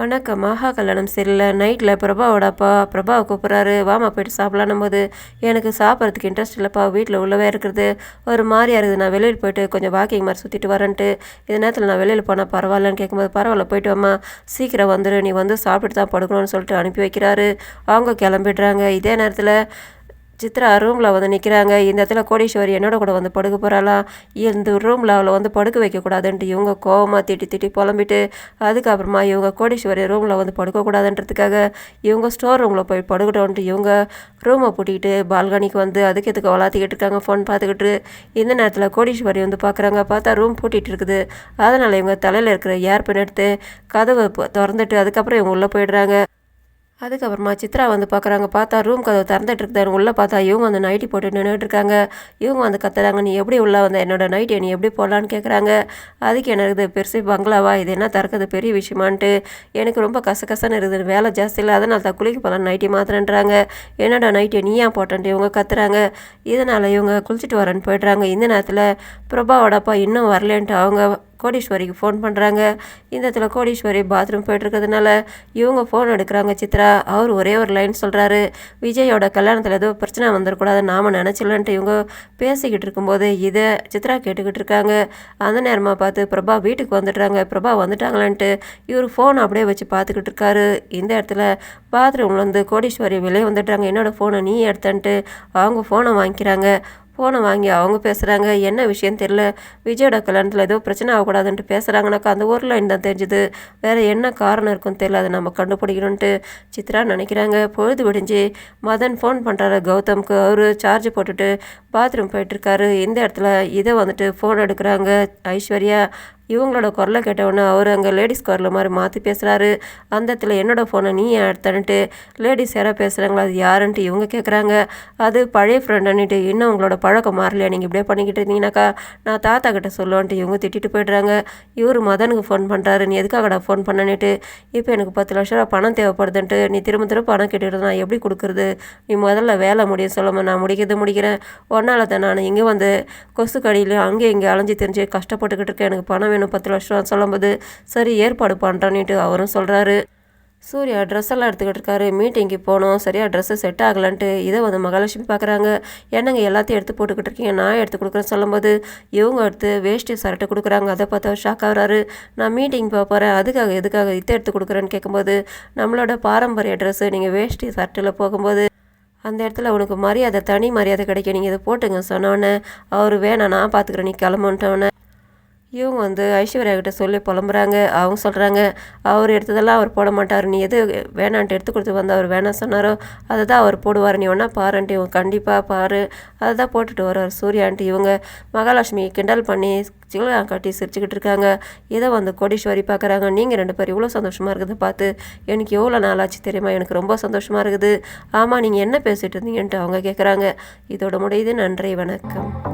வணக்கம். மகா கல்யாணம் சரியில்லை. நைட்டில் பிரபாவோட அப்பா பிரபாவை கூப்பிட்றாரு. வாமா போயிட்டு சாப்பிடலாம் போது எனக்கு சாப்பிட்றதுக்கு இன்ட்ரெஸ்ட் இல்லைப்பா. வீட்டில் உள்ளவே இருக்கிறது. ஒரு மாதிரியாக இருக்குது. நான் வெளியில் போயிட்டு கொஞ்சம் வாக்கிங் மாதிரி சுற்றிட்டு வரேன்ட்டு. இந்த நேரத்தில் நான் வெளியில் போனால் பரவாயில்லன்னு கேட்கும்போது பரவாயில்ல போயிட்டு வாமா சீக்கிரம் வந்துடு நீ வந்து சாப்பிட்டுட்டு தான் படுக்கணும்னு சொல்லிட்டு அனுப்பி வைக்கிறாரு. அவங்க கிளம்பிடுறாங்க. இதே நேரத்தில் சித்ரா ரூமில் வந்து நிற்கிறாங்க இந்த இடத்துல கோடீஸ்வரி என்னோட கூட வந்து படுக்க போகிறாளா இந்த ரூமில் அவளை வந்து படுக்க வைக்கக்கூடாதுன்ட்டு இவங்க கோவமாக திட்டி திட்டி புலம்பிட்டு அதுக்கப்புறமா இவங்க கோடீஸ்வரி ரூமில் வந்து படுக்கக்கூடாதுன்றதுக்காக இவங்க ஸ்டோர் ரூமில் போய் படுக்கட்டோன்ட்டு இவங்க ரூமை பூட்டிக்கிட்டு பால்கனிக்கு வந்து அதுக்கு எதுக்கு வளர்த்திக்கிட்டு இருக்காங்க ஃபோன் பார்த்துக்கிட்டு. இந்த நேரத்தில் கோடீஸ்வரி வந்து பார்க்குறாங்க. பார்த்தா ரூம் பூட்டிகிட்டு இருக்குது. அதனால் இவங்க தலையில் இருக்கிற ஏர்பின் எடுத்து கதவை திறந்துட்டு அதுக்கப்புறம் இவங்க உள்ளே போயிடுறாங்க. அதுக்கப்புறமா சித்ரா வந்து பார்க்குறாங்க பார்த்தா ரூம் கதவு திறந்துட்டு இருக்குதான்னு உள்ளே பார்த்தா இவங்க வந்து நைட்டி போட்டு நின்றுட்டு இருக்காங்க. இவங்க வந்து கத்துறாங்க நீ எப்படி உள்ளே வந்த? என்னோட நைட்டியை நீ எப்படி போடலான்னு கேட்குறாங்க அதுக்கு என்ன இருக்குது? பெருசு பங்களாவா? இது என்ன திறக்குது? பெரிய விஷயமான்ட்டு எனக்கு ரொம்ப கசகசன்னு இருக்குது. வேலை ஜாஸ்தி இல்லை. அதனால் தான் குளிக்க போகலாம் நைட்டி மாத்திரன்றாங்க என்னடா நைட்டியை நீ ஏன் போட்டன்ட்டு இவங்க கத்துறாங்க. இதனால் இவங்க குளிச்சுட்டு வரேன்னு போய்ட்றாங்க. இந்த நேரத்தில் பிரபாவோட அப்பா இன்னும் வரலன்ட்டு அவங்க கோடீஸ்வரிக்கு ஃபோன் பண்ணுறாங்க இந்த இடத்துல கோடீஸ்வரி பாத்ரூம் போயிட்டுருக்கிறதுனால இவங்க ஃபோன் எடுக்கிறாங்க சித்ரா. அவர் ஒரே ஒரு லைன் சொல்கிறாரு விஜயோட கல்யாணத்தில் ஏதோ பிரச்சனை வந்துடக்கூடாது நாம் நினச்சிடலன்ட்டு இவங்க பேசிக்கிட்டு இருக்கும்போது இதை சித்ரா கேட்டுக்கிட்டு இருக்காங்க. அந்த நேரமாக பார்த்து பிரபா வீட்டுக்கு வந்துடுறாங்க. பிரபா வந்துட்டாங்களான்ட்டு இவர் ஃபோன் அப்படியே வச்சு பார்த்துக்கிட்டு இருக்காரு. இந்த இடத்துல பாத்ரூம்லேருந்து கோடீஸ்வரி வெளியே வந்துட்டாங்க என்னோடய ஃபோனை நீ எடுத்தன்ட்டு அவங்க ஃபோனை வாங்கிக்கிறாங்க. ஃபோனை வாங்கி அவங்க பேசுகிறாங்க என்ன விஷயம் தெரில விஜயோட கல்யாணத்தில் ஏதோ பிரச்சனை ஆகக்கூடாதுன்ட்டு பேசுகிறாங்கனாக்கா அந்த ஒரு லைன் தான் தெரிஞ்சுது. வேறு என்ன காரணம் இருக்குன்னு தெரியல. அதை நம்ம கண்டுபிடிக்கணுன்ட்டு சித்ரா நினைக்கிறாங்க. பொழுது விடிஞ்சு மதன் ஃபோன் பண்ணுறாரு கௌதம்க்கு. அவர் சார்ஜ் போட்டுட்டு பாத்ரூம் போயிட்டுருக்காரு இந்த இடத்துல? இதை வந்துட்டு ஃபோன் எடுக்கிறாங்க ஐஸ்வர்யா. இவங்களோட குரலை கேட்டவுடனே அவர் அங்கே லேடிஸ் குரல் மாதிரி மாற்றி பேசுகிறாரு அந்த இடத்துல என்னோடய ஃபோனை நீ எடுத்தன்ட்டு லேடிஸ் யாராவது பேசுகிறாங்களா அது யாருன்ட்டு இவங்க கேட்குறாங்க அது பழைய ஃப்ரெண்டுன்னுட்டு இன்னும் உங்களோட பழக்கம் மாறலையா? நீங்கள் இப்படியே பண்ணிக்கிட்டு இருந்தீங்கன்னாக்கா நான் தாத்தா கிட்ட சொல்லுவான்ட்டு இவங்க திட்டிட்டு போய்ட்றாங்க. இவர் மதனுக்கு ஃபோன் பண்ணுறாரு நீ எதுக்காகடா ஃபோன் பண்ணனுட்டு இப்போ எனக்கு பத்து லட்ச ரூபா பணம் தேவைப்படுதுன்ட்டு நீ திரும்ப திரும்ப பணம் கேட்டுட்டு நான் எப்படி கொடுக்குறது? நீ முதல்ல வேலை முடியும் சொல்லாமல் நான் முடிக்கிறது முடிக்கிறேன். ஒன்றால் தான் நான் இங்கே வந்து கொசு கடியிலையும் அங்கே இங்கே அலைஞ்சி தெரிஞ்சு கஷ்டப்பட்டுக்கிட்டு இருக்கேன். எனக்கு பணம் வேணும். பத்து லட்சம் சொல்லும்போது சரி ஏற்பாடு பண்ணுறான்னுட்டு அவரும் சொல்கிறாரு சூர்யா ட்ரெஸ் எல்லாம் எடுத்துக்கிட்டு இருக்காரு. மீட்டிங்க்கு போனோம். சரியா ட்ரெஸ்ஸு செட் ஆகலான்ட்டு இதை வந்து மகாலட்சுமி பார்க்குறாங்க என்னங்க எல்லாத்தையும் எடுத்து போட்டுக்கிட்டு இருக்கீங்க? நான் எடுத்து கொடுக்குறேன்னு சொல்லும்போது இவங்க எடுத்து வேஷ்டி சரட்டை கொடுக்குறாங்க. அதை பார்த்து அவர் ஷாக் ஆகிறாரு. நான் மீட்டிங் போக போகிறேன் அதுக்காக எதுக்காக இதை எடுத்து கொடுக்குறேன்னு கேட்கும்போது நம்மளோட பாரம்பரிய ட்ரெஸ்ஸு நீங்கள் வேஷ்டி சரட்டில் போகும்போது அந்த இடத்துல உனக்கு மரியாதை தனி மரியாதை கிடைக்கும். நீங்கள் இதை போட்டுங்க சொன்னோன்னே அவர் வேணாம் நான் பார்த்துக்குறேன் நீ கிளம்புன்ட்டோன்னே இவங்க வந்து ஐஸ்வர்யா கிட்ட சொல்லி புலம்புறாங்க. அவங்க சொல்கிறாங்க அவர் எடுத்ததெல்லாம் அவர் போட மாட்டார். நீ எது வேணான்ட்டு எடுத்து கொடுத்து வந்து அவர் வேணாம் சொன்னாரோ அதை தான் அவர் போடுவார். நீ ஒன்றா பாருன்ட்டு இவங்க கண்டிப்பாக பாரு. அதை தான் போட்டுட்டு வருவார் சூர்யான்ட்டு இவங்க மகாலட்சுமி கிண்டல் பண்ணி சிங்களா காட்டி சிரிச்சுக்கிட்டு இருக்காங்க. இதை வந்து கோடீஸ்வரி பார்க்குறாங்க நீங்கள் ரெண்டு பேர் இவ்வளோ சந்தோஷமாக இருக்குது பார்த்து எனக்கு எவ்வளோ நாளாச்சு தெரியுமா? எனக்கு ரொம்ப சந்தோஷமாக இருக்குது. ஆமாம் நீங்கள் என்ன பேசிகிட்டு இருந்தீங்கன்ட்டு அவங்க கேட்குறாங்க இதோட முடியுது. நன்றி. வணக்கம்.